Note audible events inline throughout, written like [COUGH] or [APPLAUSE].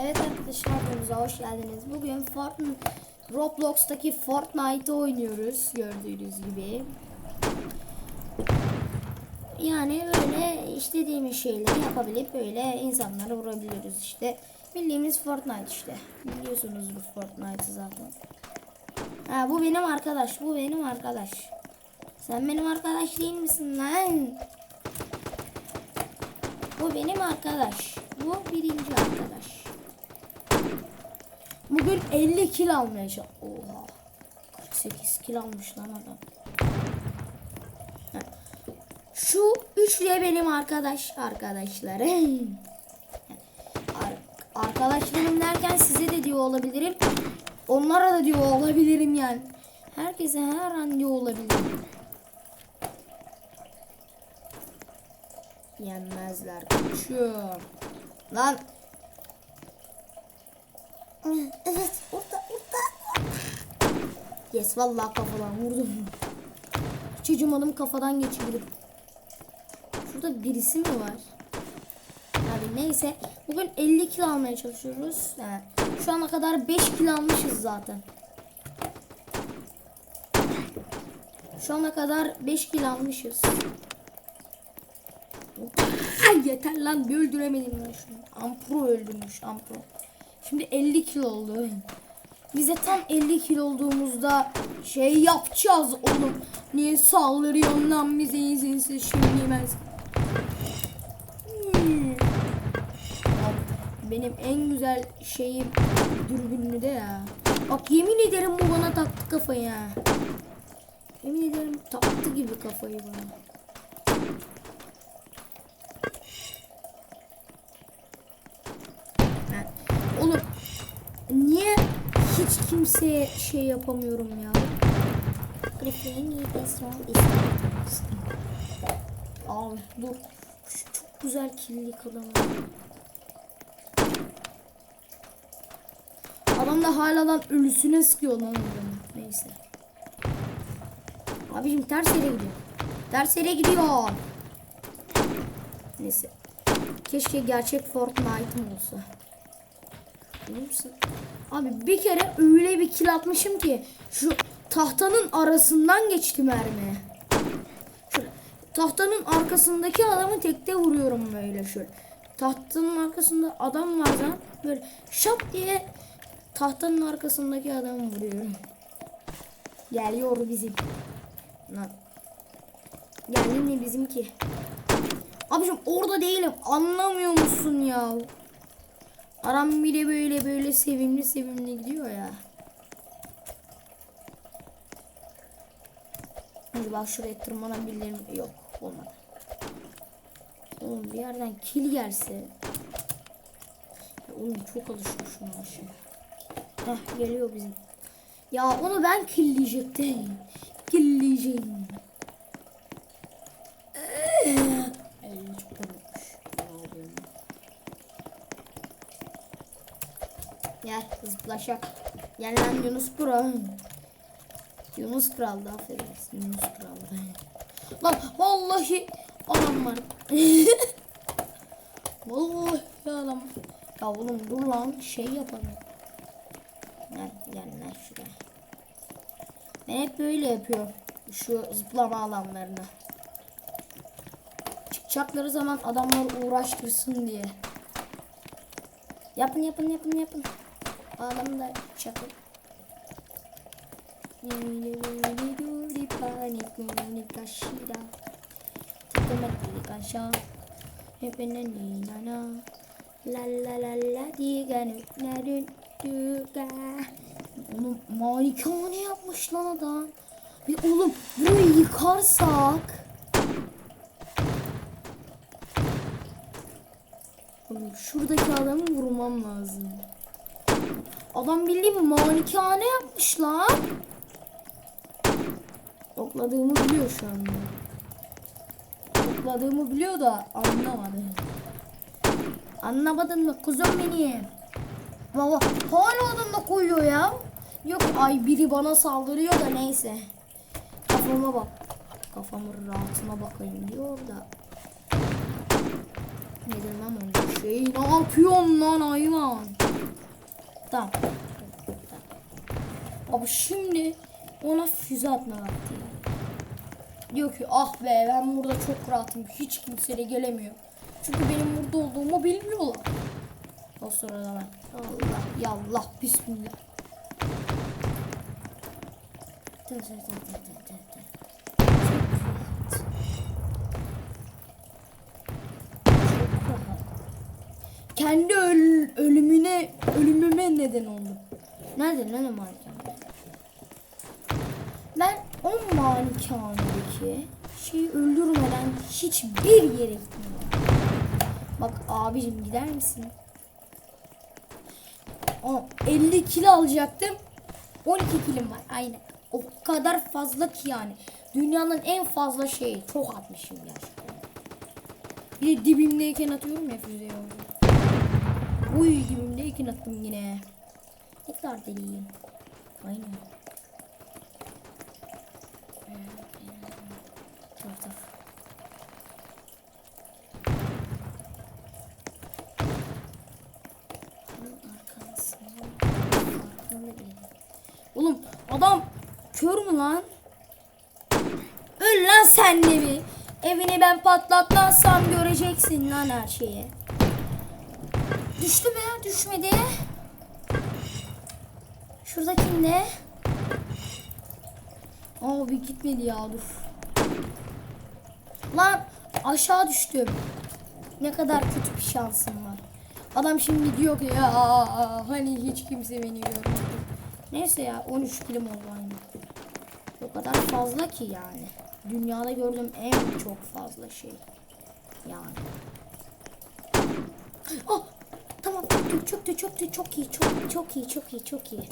Evet arkadaşlar hoş geldiniz. Bugün Fortnite Roblox'taki Fortnite oynuyoruz gördüğünüz gibi. Yani böyle istediğimiz şeyleri yapabilip böyle insanlara vurabiliyoruz işte. Bildiğimiz Fortnite işte. Biliyorsunuz bu Fortnite'ı zaten. Ha bu benim arkadaş, bu benim arkadaş. Sen benim arkadaş değil misin lan? Bu benim arkadaş. Bu birinci arkadaş. Bugün 50 kil almaya Oha. 48 kil almış lan adam. Şu üçlü benim arkadaş arkadaşlarım. Ar- arkadaşlarım derken size de diyor olabilirim. Onlara da diyor olabilirim yani. Herkese her an diyor olabilirim. Yenmezler koçum. Lan. Evet orada orada. Yes vallahi kafadan vurdum. Hiç acımadım kafadan geçirdim. Şurada birisi mi var? Abi neyse. Bugün 50 kilo almaya çalışıyoruz. Yani şu ana kadar 5 kilo almışız zaten. Şu ana kadar 5 kilo almışız. Ay, Yeter lan bir öldüremedim ben şunu. Ampro öldürmüş Ampro. Şimdi 50 kilo oldu. Bize tam 50 kilo olduğumuzda şey yapacağız oğlum. Niye saldırıyorsun lan bize izinsiz şimdi ben. Hmm. Benim en güzel şeyim dürbünlü de ya. Bak yemin ederim bu bana taktı kafayı ya. Yemin ederim taktı gibi kafayı bana. Ha, Oğlum niye hiç kimseye şey yapamıyorum ya? Abi dur. Şu çok güzel killik adam. Adam da hala lan ölüsüne sıkıyor lan adamı. Neyse. Abicim ters yere gidiyor. Ters yere gidiyor. Neyse. Keşke gerçek Fortnite'ım olsa. Musun? Abi bir kere öyle bir kill atmışım ki şu tahtanın arasından geçti mermi. Şöyle tahtanın arkasındaki adamı tekte vuruyorum böyle şöyle. Tahtanın arkasında adam var zaten böyle şap diye tahtanın arkasındaki adamı vuruyorum. Geliyor bizim. Lan. Geldi mi bizimki? Abicim orada değilim. Anlamıyor musun ya? Aram bile böyle böyle sevimli sevimli gidiyor ya. Hadi bak şuraya tırmanabilirim. Yok olmadı. Oğlum bir yerden kil gelse. Ya oğlum çok alışmışım şey. Heh geliyor bizim. Ya onu ben killeyecektim. Killeyeceğim. Ay, çok komikmiş. Zıplaşak. Gel lan Yunus Pro. Yunus Kral da affedersin Yunus Kral da. Lan vallahi adam var. [LAUGHS] vallahi adam. Ya oğlum dur lan şey yapalım. Gel gel lan şuraya. Ben hep böyle yapıyorum. Şu zıplama alanlarına. Çıkacakları zaman adamlar uğraştırsın diye. Yapın yapın yapın yapın. Adam da çakın. La la la la diga nü nü düga. Oğlum malikane yapmış lan adam. Bir oğlum burayı yıkarsak. Oğlum şuradaki adamı vurmam lazım. Adam bildiğin malikane yapmış lan. Topladığımı biliyor şu anda. Topladığımı biliyor da anlamadı. Anlamadın mı kuzum benim? Baba hala adam da koyuyor ya. Yok ay biri bana saldırıyor da neyse. Kafama bak. Kafamın rahatına bakayım diyor da. Nedir lan o şey? Ne yapıyorsun lan hayvan? Tamam. Abi şimdi ona füze atma vakti. Diyor ki ah be ben burada çok rahatım. Hiç kimse de gelemiyor. Çünkü benim burada olduğumu bilmiyorlar. O sırada ben Allah yallah bismillah. Tı tı tı tı tı tı tı. Çok rahat. Kendi öl- ölümüne ölümüme neden oldu. Nerede lan o malikane? Ben o malikanedeki şeyi öldürmeden hiçbir yere gitmiyorum. Bak abicim gider misin? O 50 kilo alacaktım. 12 kilim var. Aynen. O kadar fazla ki yani. Dünyanın en fazla şeyi. Çok atmışım gerçekten. Bir de dibimdeyken atıyorum ya füzeyi Uy yimde iki attım yine. Tekrar deneyeyim. Aynen. Oğlum adam kör mü lan? Öl lan sen de mi? Evini ben patlatmazsam göreceksin lan her şeyi. Düştü mü? Düşmedi. Şuradaki ne? Abi gitmedi ya dur. Lan aşağı düştüm. Ne kadar kötü bir şansım var. Adam şimdi diyor ki ya hani hiç kimse beni görmedi. Neyse ya 13 kilim oldu aynı. O kadar fazla ki yani. Dünyada gördüğüm en çok fazla şey. Yani. Tamam çöktü çöktü çok iyi çok çok iyi çok iyi çok iyi.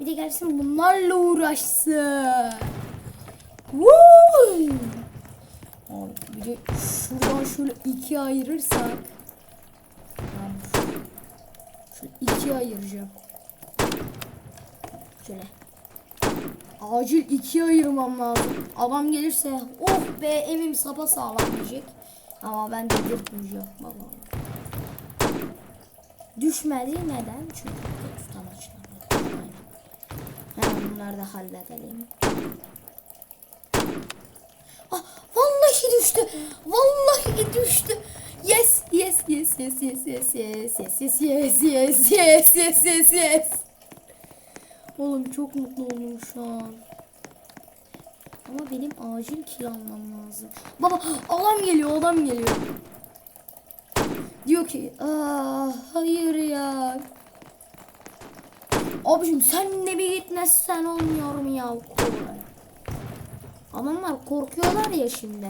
Bir de gelsin bunlarla uğraşsın. Woo! Abi bir de şuradan şöyle ikiye ayırırsak. Şöyle ikiye ayıracağım. Şöyle. Acil ikiye ayırmam lazım. Adam gelirse oh be evim sapa sağlam diyecek. Ama ben de dürtmeyeceğim. Baba. Düşmedi neden? Çünkü tutamaçlar. Aynen. Hemen bunları da halledelim. Ah, vallahi düştü. Vallahi düştü. Yes, yes, yes, yes, yes, yes, yes, yes, yes, yes, yes, yes, yes, yes, yes. Oğlum çok mutlu oldum şu an. Ama benim acil kil almam lazım. Baba adam geliyor adam geliyor. Diyor ki aa hayır ya. Abicim sen de bir gitmezsen olmuyor mu ya? Adamlar korkuyorlar ya şimdi.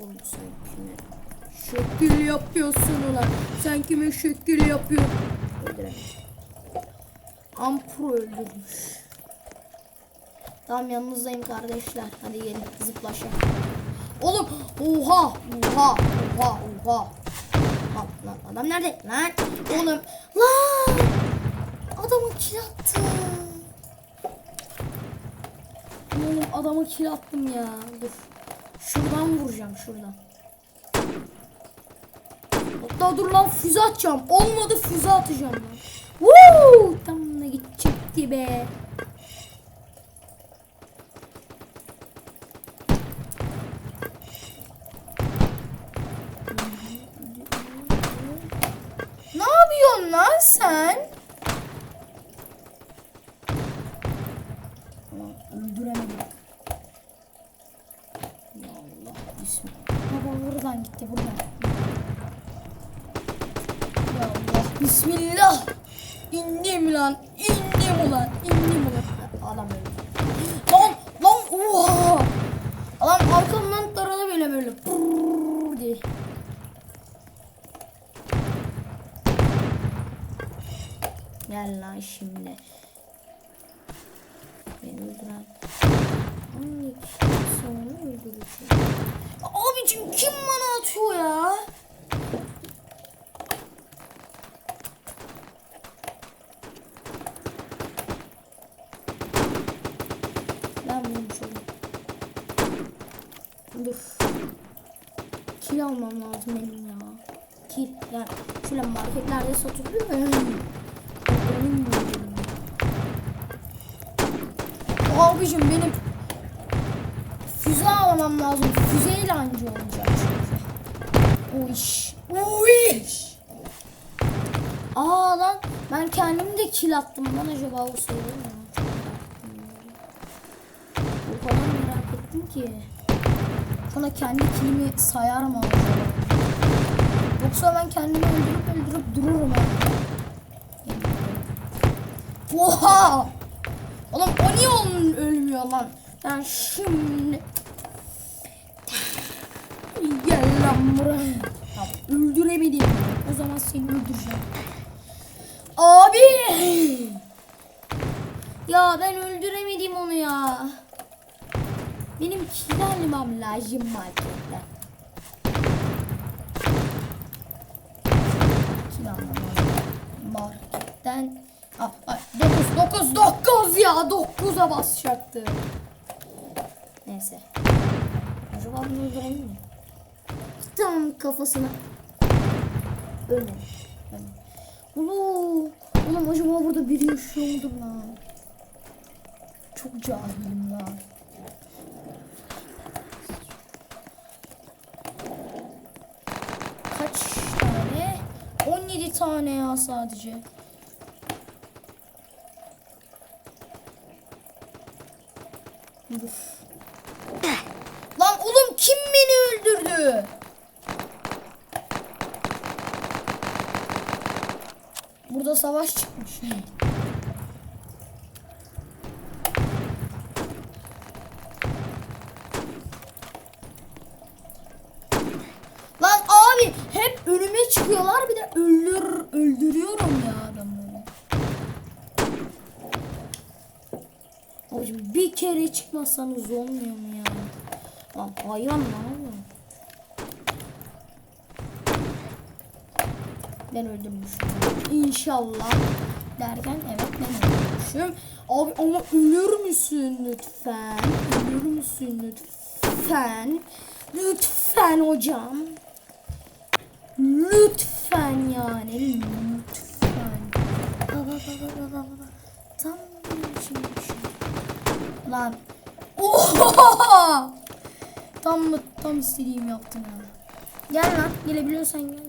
Oğlum sen kime şekil yapıyorsun ulan? Sen kime şekil yapıyorsun? Öldüremedim. Ampur öldürmüş. Tamam yanınızdayım kardeşler. Hadi gelin zıplaşa. Oğlum oha oha oha oha. Lan, lan adam nerede? Lan oğlum lan adamı kill attı. Oğlum adamı kill attım ya. Dur. Şuradan vuracağım şuradan. Hatta dur lan füze atacağım. Olmadı füze atacağım lan. Woo! Tam da gidecekti be. Ne yapıyorsun lan sen? Öldüremedim. Ya Allah bismillah. Baba buradan gitti buradan. Ya Allah bismillah. İndim lan. indim ulan. indim ulan. Adam öldü. Lan lan oha. Adam arkamdan taradı böyle böyle. Brrr diye. Gel lan şimdi. Beni öldüren. Kişi sonra öldürecek? Abicim kim bana atıyor ya? Ben. Kill almam lazım benim ya. Kil. Yani şöyle marketlerde satılıyor ya. Abicim benim füze almam lazım. Füzeyle anca olacak çünkü. O iş. O iş. Aa lan ben kendim de kill attım lan acaba o sayılır mı? O kadar merak ettim ki. Sonra kendi killimi sayar mı acaba? Yoksa ben kendimi öldürüp öldürüp dururum ha. Oha! Oğlum o niye onun ölmüyor lan? Ben şimdi... Gel lan buraya. Ya öldüremedim. O zaman seni öldüreceğim. Abi! Ya ben öldüremedim onu ya. Benim kiralmam lazım marketten. Lazım marketten. Ah, ay, 9 9 9 ya 9'a basacaktı. Neyse. Acaba bunu öldürebilir miyim? Tamam kafasına. Ölmedim. Ölmedim. Oğlum, oğlum acaba burada biri yaşıyor mudur lan? Çok cahilim lan. Kaç tane? 17 tane ya sadece. Lan oğlum kim beni öldürdü? Burada savaş çıkmış. Lan abi hep önüme çıkıyorlar bir de öldür öldürüyorum ya adamları. Abicim bir kere çıkmazsanız olmuyor mu ya? Lan hayvan lan oğlum. Ben öldürmüşüm. İnşallah derken evet ben öldürmüşüm. Abi ama ölür müsün lütfen? Ölür müsün lütfen? Lütfen hocam. Lütfen yani Lan. Oha! Tam mı tam istediğim yaptım ya. Gel lan gelebiliyorsan gel.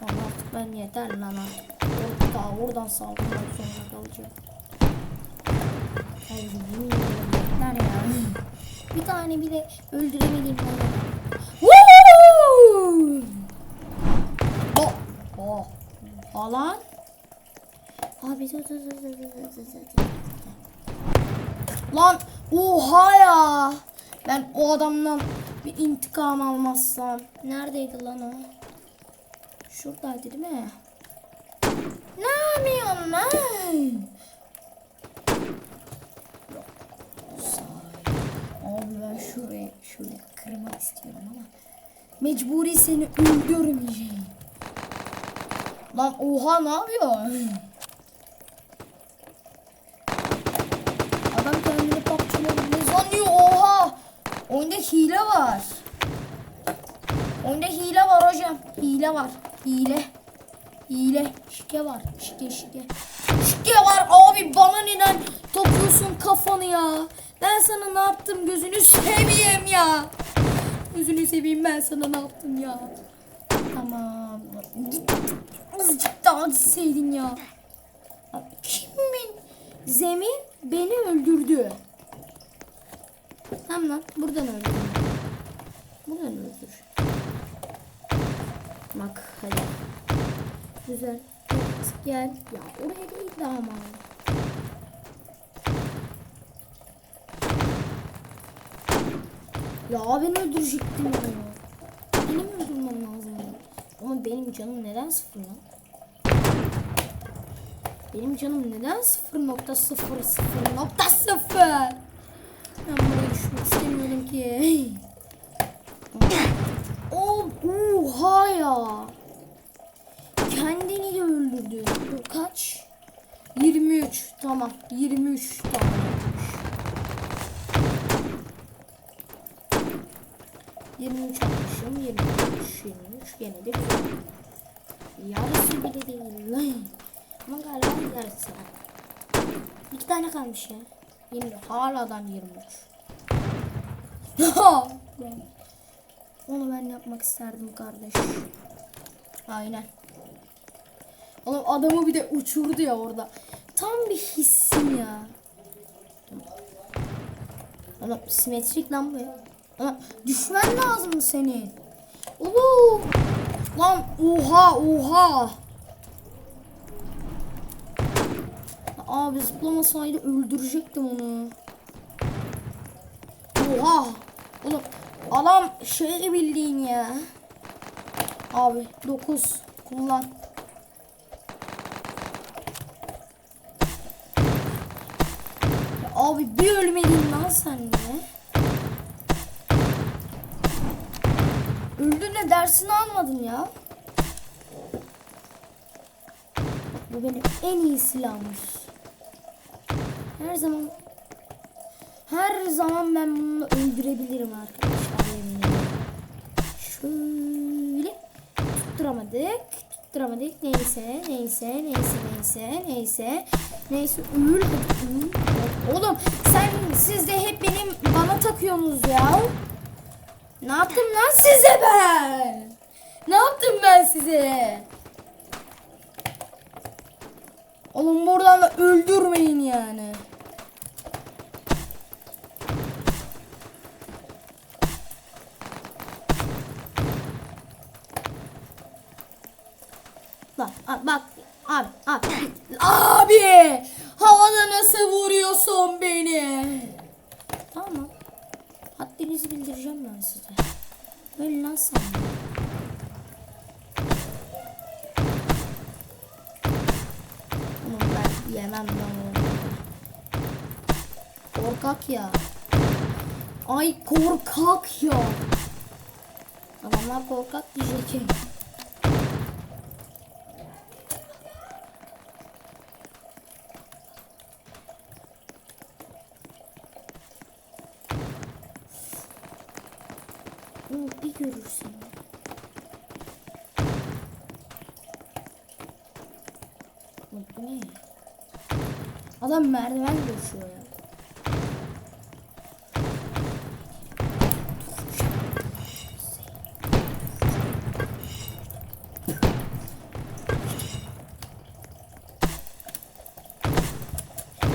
Tamam ben yeter lan artık. Orada, oradan saldırmak zorunda kalacağım. Hayır, yeter ya. Bir tane bile öldüremediğim Woo! Oh, oh. Alan. Abi dur dur dur dur dur dur. Lan oha ya. Ben o adamdan bir intikam almazsam. Neredeydi lan o? Şuradaydı değil mi? Ne yapıyorsun lan? Abi ben şuraya şöyle kırmak istiyorum ama mecburi seni öldürmeyeceğim. Lan oha ne yapıyor? Adam kendini PUBG'le ne sanıyor oha? Oyunda hile var. Oyunda hile var hocam. Hile var. Hile. Hile. Şike var. Şike şike. Şike var abi bana neden takıyorsun kafanı ya? Ben sana ne yaptım gözünü seveyim ya. Gözünü seveyim ben sana ne yaptım ya. Tamam. Git. Azıcık daha gitseydin ya. Kimin? Zemin beni öldürdü. Tamam lan buradan öldür. Buradan öldür. Bak hadi. Güzel. Evet, gel. Ya oraya değil de ama. Ya beni öldürecektim ya. Benim öldürmem lazım. Ama benim canım neden sıfır lan? Benim canım neden sıfır nokta sıfır sıfır nokta sıfır? Ben buraya düşmek istemiyorum ki. Oh, oha ya. Kendini de öldürdü. Bu kaç? 23. Tamam. 23 tane. yapmış. 23 atmışım. 23. 23 gene de güzel. Yarısı bile değil. Ama galiba yarısı. İki tane kalmış ya. Bilmiyorum. Haladan 23. Onu ben yapmak isterdim kardeş. Aynen. Oğlum adamı bir de uçurdu ya orada. Tam bir hissim ya. Oğlum simetrik lan bu ya. Ama düşmen lazım senin. Oğlum. Lan oha oha. Abi zıplamasaydı öldürecektim onu. Oha. Oğlum adam şey bildiğin ya. Abi 9 kullan. Abi bir ölmedin lan sen de. Öldün de dersini almadın ya. Bu benim en iyi silahımmış. Her zaman her zaman ben bunu öldürebilirim arkadaşlar. Şöyle tutturamadık. Tutturamadık. Neyse, neyse, neyse, neyse, neyse. Neyse, öl. Oğlum sen siz de hep benim bana takıyorsunuz ya. Ne yaptım lan size ben? Ne yaptım ben size? Oğlum buradan da öldürmeyin yani. Bak, a- bak, abi, abi, abi, havada nasıl vuruyorsun beni? Tamam, haddinizi bildireceğim ben size. Böyle lan sen. Onu ben yemem ben onu. Korkak ya. Ay korkak ya. Adamlar korkak diyecek. Onu bir görürsen. Ne? Adam merdiven koşuyor ya.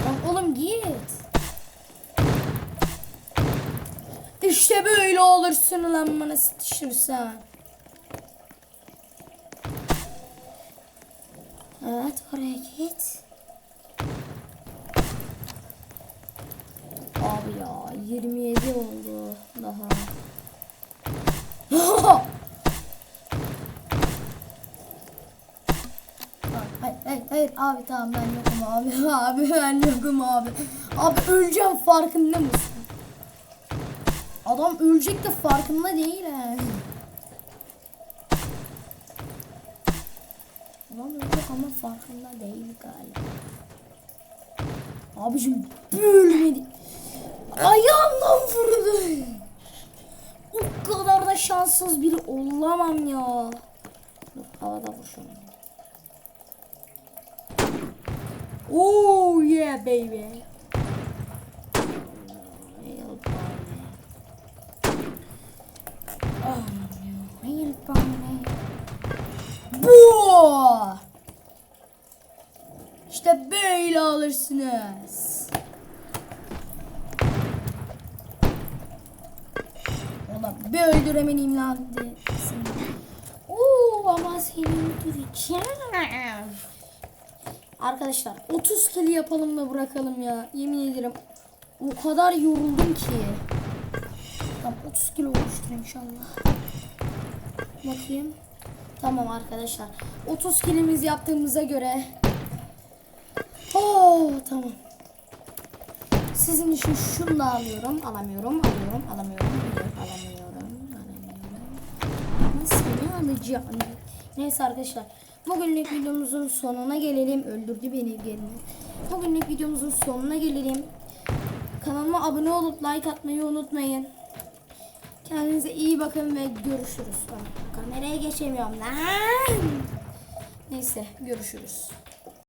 Lan oğlum git. İşte böyle olursun lan bana sıtışırsan. Evet oraya git. Abi ya 27 oldu daha. [LAUGHS] Hayır, hayır, hayır abi tamam ben yokum abi. [LAUGHS] Abi ben yokum abi. Abi öleceğim farkında mısın? Adam ölecek de farkında değil he. Farkında değil galiba. Abicim bölmedi. Ayağımdan vurdu. O kadar da şanssız biri olamam ya. Dur havada vur şunu. Oh yeah baby. Help me. Oh no. Help me. Bu. İşte böyle alırsınız. Ulan bir öldüremeliyim lan diye. Oo ama seni öldüreceğim. Arkadaşlar 30 kill yapalım da bırakalım ya. Yemin ederim o kadar yoruldum ki. Tamam 30 kill olmuştur inşallah. Bakayım. Tamam arkadaşlar. 30 kilimiz yaptığımıza göre. Oo tamam. Sizin için şunu da alıyorum. Alamıyorum. Alıyorum. Alamıyorum. Alıyorum. Alamıyorum. Alamıyorum. Ama seni alacağım. Neyse arkadaşlar. Bugünlük videomuzun sonuna gelelim. Öldürdü beni gelme. Bugünlük videomuzun sonuna gelelim. Kanalıma abone olup like atmayı unutmayın. Kendinize iyi bakın ve görüşürüz. Kameraya geçemiyorum lan. Neyse görüşürüz.